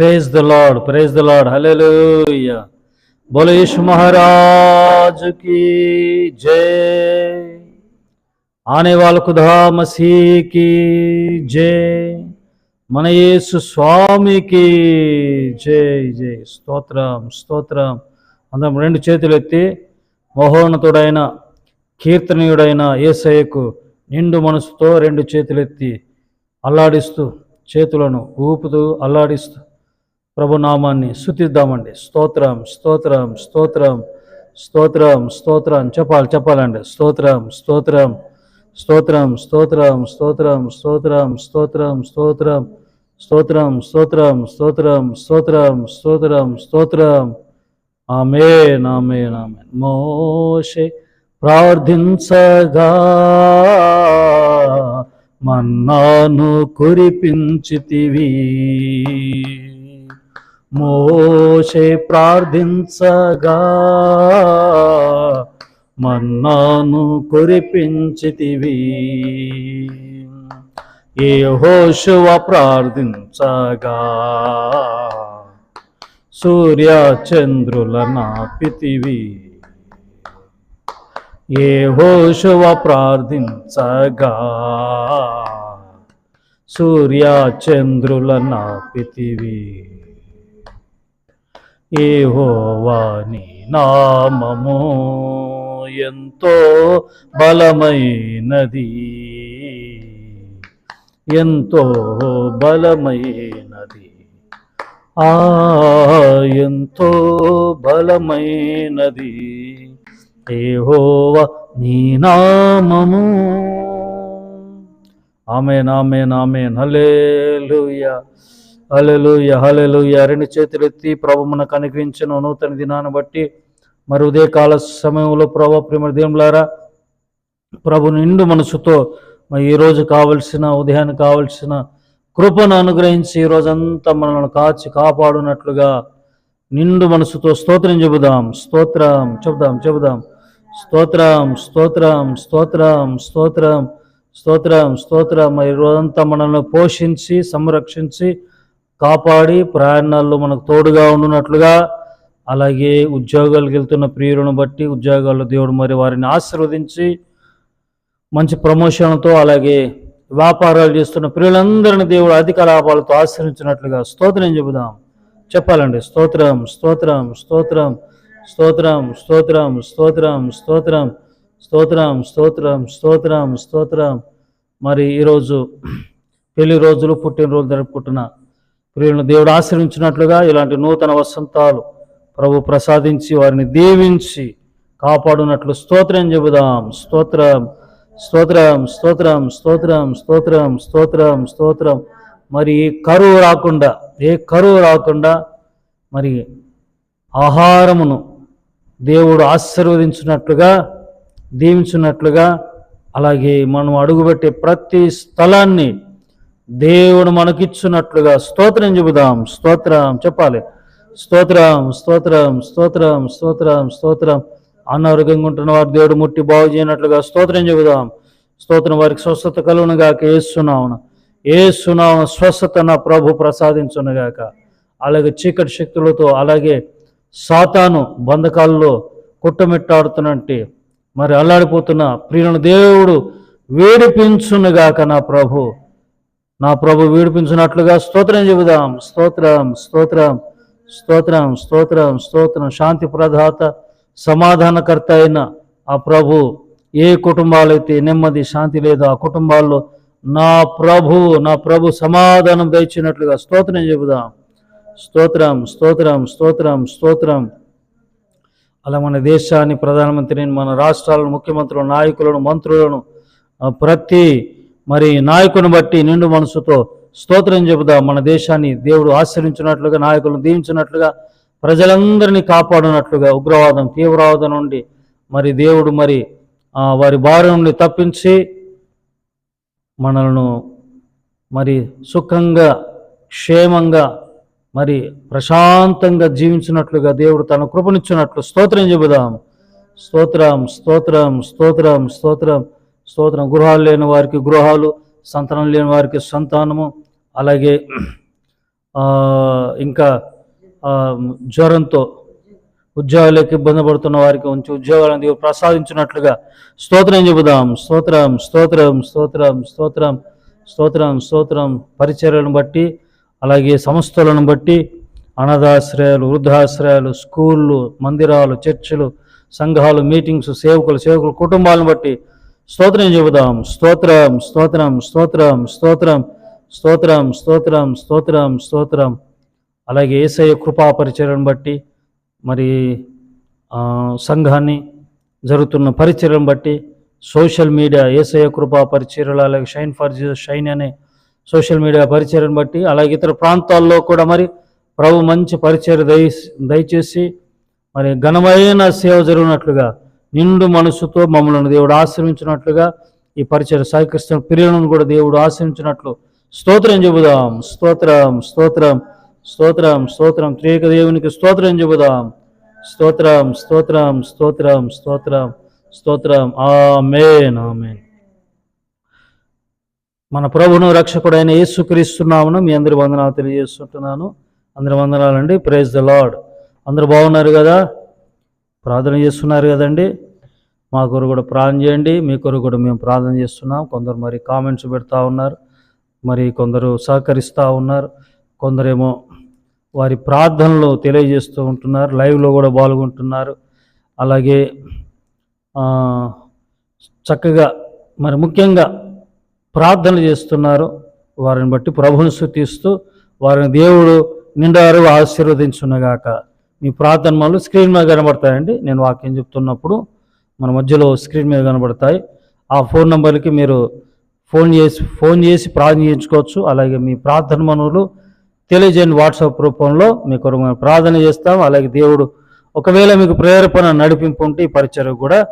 Praise the lord praise the lord hallelujah బోలేష్ మహారాజు కి జై ఆనే వాళ్ళ ఖుదా మసీకి జై మన యేసు స్వామికి జై జై స్తోత్రం స్తోత్రం అందరం రెండు చేతులు ఎత్తి మహోన్నతుడైన కీర్తనీయుడైన ఏసయ్యకు నిండు మనసుతో రెండు చేతులెత్తి అల్లాడిస్తూ చేతులను ఊపుతూ అల్లాడిస్తూ ప్రభునామాన్ని స్థుతిద్దామండి స్తోత్రం స్తోత్రం స్తోత్రం స్తోత్రం స్తోత్రం చెప్పాలి చెప్పాలండి స్తోత్రం స్తోత్రం స్తోత్రం స్తోత్రం స్తోత్రం స్తోత్రం స్తోత్రం స్తోత్రం స్తోత్రం స్తోత్రం స్తోత్రం స్తోత్రం స్తోత్రం స్తోత్రం ఆమే నామే నామే మోషే ప్రార్థించగా మన్నాను కురిపించితివి మోషే ప్రార్థించగా మన్నాను కురిపించితివి. ఏ హోషువ ప్రార్థించగా సూర్య చంద్రుల నాపితివి ఏ హోషువ ప్రార్థించగా సూర్య చంద్రుల నాపితివి ఏహోవాని నామము ఎంతో బలమైనది. ఎంతో బలమైనది. ఆ ఎంతో బలమైనది. ఏహోవ నీ నామము. ఆమె నామే నామే నలేలుయా హల్లెలూయా హల్లెలూయా. రెండు చేతులెత్తి ప్రభు మనకు అనుగ్రహించిన నూతన దినాన్ని బట్టి మరి ఉదయకాల సమయంలో ప్రభు ప్రేమ దేవులారా ప్రభు నిండు మనసుతో మరి ఈరోజు కావలసిన ఉదయానికి కావలసిన కృపను అనుగ్రహించి ఈ మనల్ని కాచి కాపాడునట్లుగా నిండు మనసుతో స్తోత్రం చెబుదాం. స్తోత్రం చెబుదాం చెబుదాం. స్తోత్రం స్తోత్రం స్తోత్రం స్తోత్రం స్తోత్రం స్తోత్రం. మరి ఈ రోజంతా మనల్ని పోషించి సంరక్షించి కాపాడి ప్రయాణాల్లో మనకు తోడుగా ఉండునట్లుగా అలాగే ఉద్యోగాలకు వెళ్తున్న ప్రియులను బట్టి ఉద్యోగాల్లో దేవుడు మరి వారిని ఆశీర్వదించి మంచి ప్రమోషన్తో అలాగే వ్యాపారాలు చేస్తున్న ప్రియులందరిని దేవుడు అధిక లాభాలతో ఆశ్రయించినట్లుగా స్తోత్రం చెబుదాం చెప్పాలండి స్తోత్రం స్తోత్రం స్తోత్రం స్తోత్రం స్తోత్రం స్తోత్రం స్తోత్రం స్తోత్రం స్తోత్రం స్తోత్రం స్తోత్రం మరి ఈరోజు పెళ్ళి రోజులు పుట్టినరోజు జరుపుకుంటున్న ప్రియులను దేవుడు ఆశ్రయించినట్లుగా ఇలాంటి నూతన వసంతాలు ప్రభు ప్రసాదించి వారిని దీవించి కాపాడునట్లు స్తోత్రం చెబుదాం. స్తోత్రం స్తోత్రం స్తోత్రం స్తోత్రం స్తోత్రం స్తోత్రం స్తోత్రం. మరి కరువు రాకుండా ఏ కరువు రాకుండా మరి ఆహారమును దేవుడు ఆశీర్వదించినట్లుగా దీవించినట్లుగా అలాగే మనం అడుగుపెట్టే ప్రతి స్థలాన్ని దేవుడు మనకిచ్చున్నట్లుగా స్తోత్రం చెబుదాం. స్తోత్రం చెప్పాలి. స్తోత్రం స్తోత్రం స్తోత్రం స్తోత్రం స్తోత్రం. అనారోగ్యంగా ఉంటున్న వారు దేవుడు ముట్టి బాగు చేయనట్లుగా స్తోత్రం చెబుదాం. స్తోత్రం వారికి స్వస్థత కలుగునుగాక. ఏసునావున ఏసునావున స్వస్థత నా ప్రభు ప్రసాదించునుగాక. అలాగే చీకటి శక్తులతో అలాగే సాతాను బంధకాల్లో కుట్టమిట్టాడుతున్నట్టు మరి అల్లాడిపోతున్న ప్రియులను దేవుడు వేడిపించునుగాక నా ప్రభు. నా ప్రభు వీడిపించినట్లుగా స్తోత్రం చెబుదాం. స్తోత్రం స్తోత్రం స్తోత్రం స్తోత్రం స్తోత్రం. శాంతి ప్రదాత సమాధానకర్త అయిన ఆ ప్రభు ఏ కుటుంబాలైతే నెమ్మది శాంతి లేదో ఆ కుటుంబాల్లో నా ప్రభు నా ప్రభు సమాధానం దయచినట్లుగా స్తోత్రం చెబుదాం. స్తోత్రం స్తోత్రం స్తోత్రం స్తోత్రం. అలా మన దేశాన్ని ప్రధానమంత్రిని మన రాష్ట్రాలను ముఖ్యమంత్రులను నాయకులను మంత్రులను ప్రతి మరి నాయకుని బట్టి నిండు మనసుతో స్తోత్రం చెబుదాం మన దేశాన్ని దేవుడు ఆశ్రయించినట్లుగా నాయకులను దీవించినట్లుగా ప్రజలందరినీ కాపాడినట్లుగా ఉగ్రవాదం తీవ్రవాదం నుండి మరి దేవుడు మరి ఆ, వారి భార్య నుండి తప్పించి మనలను మరి సుఖంగా క్షేమంగా మరి ప్రశాంతంగా జీవించినట్లుగా దేవుడు తన కృపనిచ్చినట్లు స్తోత్రం చెబుదాం. స్తోత్రం స్తోత్రం స్తోత్రం స్తోత్రం. స్తోత్రం. గృహాలు లేని వారికి గృహాలు సంతానం లేని వారికి సంతానము అలాగే ఇంకా జ్వరంతో ఉద్యోగాలకు ఇబ్బంది పడుతున్న వారికి ఉంచి ఉద్యోగాలను దేవుడు ప్రసాదించినట్లుగా స్తోత్రం చెబుదాం. స్తోత్రం స్తోత్రం స్తోత్రం స్తోత్రం స్తోత్రం స్తోత్రం. పరిచర్యలను బట్టి అలాగే సంస్థలను బట్టి అనాథాశ్రయాలు వృద్ధాశ్రయాలు స్కూళ్ళు మందిరాలు చర్చిలు సంఘాలు మీటింగ్స్ సేవకులు సేవకులు కుటుంబాలను బట్టి స్తోత్రం చెబుదాం. స్తోత్రం స్తోత్రం స్తోత్రం స్తోత్రం స్తోత్రం స్తోత్రం స్తోత్రం స్తోత్రం. అలాగే ఏసయ్య కృపా పరిచర్యను బట్టి మరి సంఘాన్ని జరుగుతున్న పరిచర్యను బట్టి సోషల్ మీడియా ఏసయ్య కృపా పరిచర్యలు అలాగే షైన్ ఫర్ జీసస్ షైన్ అనే సోషల్ మీడియా పరిచర్యను బట్టి అలాగే ఇతర ప్రాంతాల్లో కూడా మరి ప్రభు మంచి పరిచయం దయ దయచేసి మరి ఘనమైన సేవ జరిగినట్లుగా నిండు మనసుతో మమ్మల్ని దేవుడు ఆశ్రమించినట్లుగా ఈ పరిచయ సాయికృష్ణ ప్రియులను కూడా దేవుడు ఆశ్రమించినట్లు స్తోత్రం చెబుదాం. స్తోత్రం స్తోత్రం స్తోత్రం స్తోత్రం. త్రియేక దేవునికి స్తోత్రం చెబుదాం. స్తోత్రం స్తోత్రం స్తోత్రం స్తోత్రం స్తోత్రం. ఆమేన్ ఆమేన్. మన ప్రభును రక్షకుడైన యేసుక్రీస్తున్నామును మీ అందరి వందనాలు తెలియజేస్తుంటున్నాను. అందరి వందనాలండి. Praise the lord. అందరు బాగున్నారు కదా? ప్రార్థన చేస్తున్నారు కదండి. మా కొరకు కూడా ప్రార్థన చేయండి. మీ కొరకు కూడా మేము ప్రార్థన చేస్తున్నాం. కొందరు మరి కామెంట్స్ పెడతా ఉన్నారు. మరి కొందరు సహకరిస్తూ ఉన్నారు. కొందరేమో వారి ప్రార్థనలు తెలియజేస్తూ ఉంటున్నారు. లైవ్లో కూడా పాల్గొంటున్నారు. అలాగే చక్కగా మరి ముఖ్యంగా ప్రార్థనలు చేస్తున్నారు. వారిని బట్టి ప్రభుని స్థుతిస్తూ వారిని దేవుడు నిండారు ఆశీర్వదించున్నగాక మీ ప్రార్థన మనలు స్క్రీన్ మీద కనబడతాయండి. నేను వాక్యం చెప్తున్నప్పుడు మన మధ్యలో స్క్రీన్ మీద కనబడతాయి. ఆ ఫోన్ నెంబర్కి మీరు ఫోన్ చేసి ఫోన్ చేసి ప్రార్థన చేయించుకోవచ్చు. అలాగే మీ ప్రార్థన మనవులు తెలియజేయండి వాట్సాప్ రూపంలో. మీకు మేము ప్రార్థన చేస్తాం. అలాగే దేవుడు ఒకవేళ మీకు ప్రేరేపణ నడిపింపు ఉంటే ఈ పరిచయం కూడా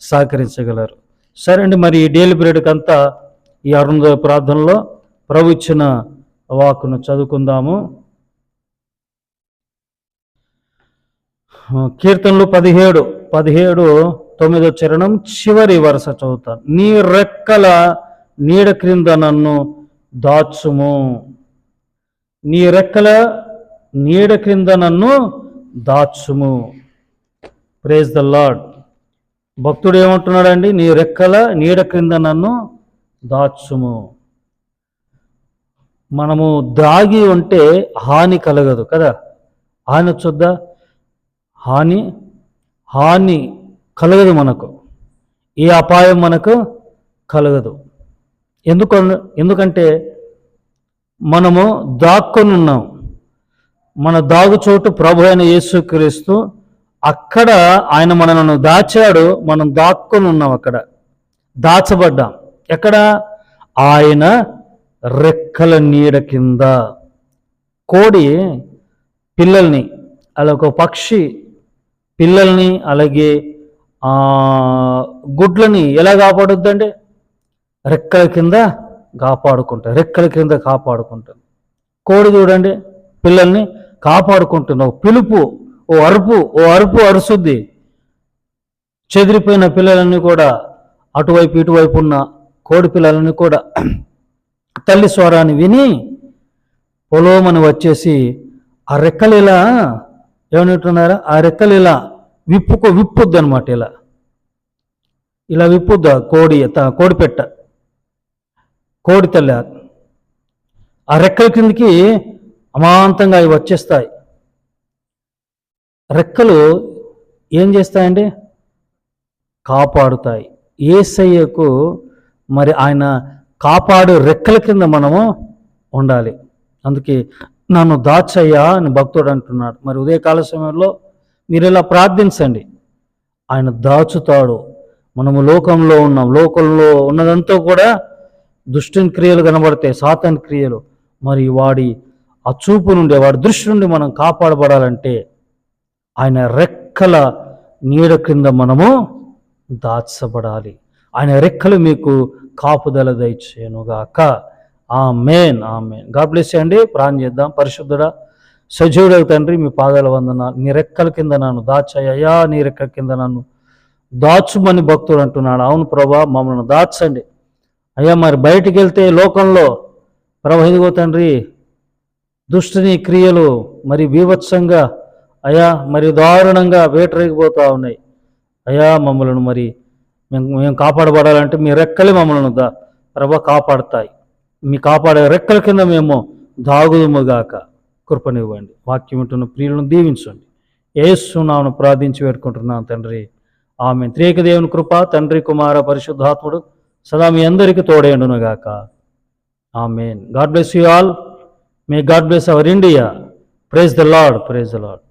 సహకరించగలరు. సరే అండి మరి ఈ డైలీ పీరియడ్కి అంతా ఈ అరుణోదయ ప్రార్థనలో ప్రభు ఇచ్చిన వాక్ను చదువుకుందాము. కీర్తనలు పదిహేడు పదిహేడు తొమ్మిదో చరణం చివరి వరుస చదువుతాను నీ రెక్కల నీడ క్రింద నన్ను దాచుము. నీ రెక్కల నీడ క్రింద నన్ను దాచుము. ప్రేజ్ ద లాడ్ భక్తుడు ఏమంటున్నాడండి? నీ రెక్కల నీడ క్రింద నన్ను దాచుము. మనము దాగి ఉంటే హాని కలగదు కదా. హాని వచ్చొద్దా? హాని హాని కలగదు మనకు. ఏ అపాయం మనకు కలగదు. ఎందుకు ఎందుకంటే మనము దాక్కొనున్నాం. మన మన దాగుచోటు ప్రభు అయిన యేసుక్రీస్తు అక్కడ ఆయన మనను దాచాడు మనం దాక్కొని ఉన్నాం అక్కడ. దాచబడ్డాం. ఎక్కడ? ఆయన రెక్కల నీడ కింద. కోడి పిల్లల్ని అలా ఒక పక్షి పిల్లల్ని అలాగే గుడ్లని ఎలా కాపాడుద్దండి రెక్కల కింద కాపాడుకుంటారు రెక్కల కింద కాపాడుకుంటుంది కోడి చూడండి పిల్లల్ని కాపాడుకుంటుంది ఒక పిలుపు ఓ అరుపు ఓ అరుపు అరుసుద్ది. చెదిరిపోయిన పిల్లలన్నీ కూడా అటువైపు ఇటువైపు ఉన్న కోడి పిల్లలని కూడా తల్లి స్వరాన్ని విని పొలోమని వచ్చేసి ఆ రెక్కలు ఇలా ఏమంటున్నారా ఆ రెక్కలు ఇలా విప్పుకో విప్పుద్ది అనమాట ఇలా. ఇలా విప్పొద్దు? కోడి త- కోడి పెట్ట కోడి తల్లి. ఆ రెక్కల కిందకి అమాంతంగా అవి వచ్చేస్తాయి. రెక్కలు ఏం చేస్తాయండి? కాపాడుతాయి. ఏసయ్యకు మరి ఆయన కాపాడు రెక్కల కింద మనము ఉండాలి. అందుకే నన్ను దాచయ్యా అని భక్తుడు అంటున్నాడు. మరి ఉదయకాల సమయంలో మీరు ఇలా ప్రార్థించండి. ఆయన దాచుతాడు. మనము లోకంలో ఉన్నాం. లోకంలో ఉన్నదంతా కూడా దుష్టుని క్రియలు కనబడతాయి. సాతన్ క్రియలు. మరి వాడి ఆ చూపు నుండి వాడి దృష్టి నుండి మనం కాపాడబడాలంటే ఆయన రెక్కల నీడ క్రింద మనము దాచబడాలి. ఆయన రెక్కలు మీకు కాపుదల దయచేయనుగాక. ఆ మేన్ ఆ మేన్ గాడ్ బ్లెస్ అండి. ప్రాణం చేద్దాం. పరిశుద్ధుడా సజీవుడు తండ్రి మీ పాదాల వందన నీ రెక్కల కింద నన్ను దాచయ్యా. నీ రెక్కల కింద నన్ను దాచుమని భక్తుడు అంటున్నాడు. అవును ప్రభా మమ్మల్ని దాచండి. అయ్యా మరి బయటికి వెళ్తే లోకంలో ప్రభా ఇదిగో తండ్రి దుష్టుని క్రియలు మరి బీభత్సంగా అయా మరి దారుణంగా వేటరేగిపోతూ ఉన్నాయి. అయా మమ్మలను మరి మేము మేము కాపాడబడాలంటే మీ రెక్కలే మమ్మల్ని దా ప్రభ కాపాడతాయి. మీ కాపాడే రెక్కల కింద మేము దాగుదుముగాక కృపనివ్వండి. వాక్యం ఉంటున్న ప్రియులను దీవించండి. ఏసునామను ప్రార్థించి పెట్టుకుంటున్నాను తండ్రి. ఆమె త్రేక దేవుని కృప తండ్రి కుమార పరిశుద్ధాత్ముడు సదా మీ అందరికీ తోడేండునుగాక amen. God bless you all. May God bless our India. Praise the lord praise the lord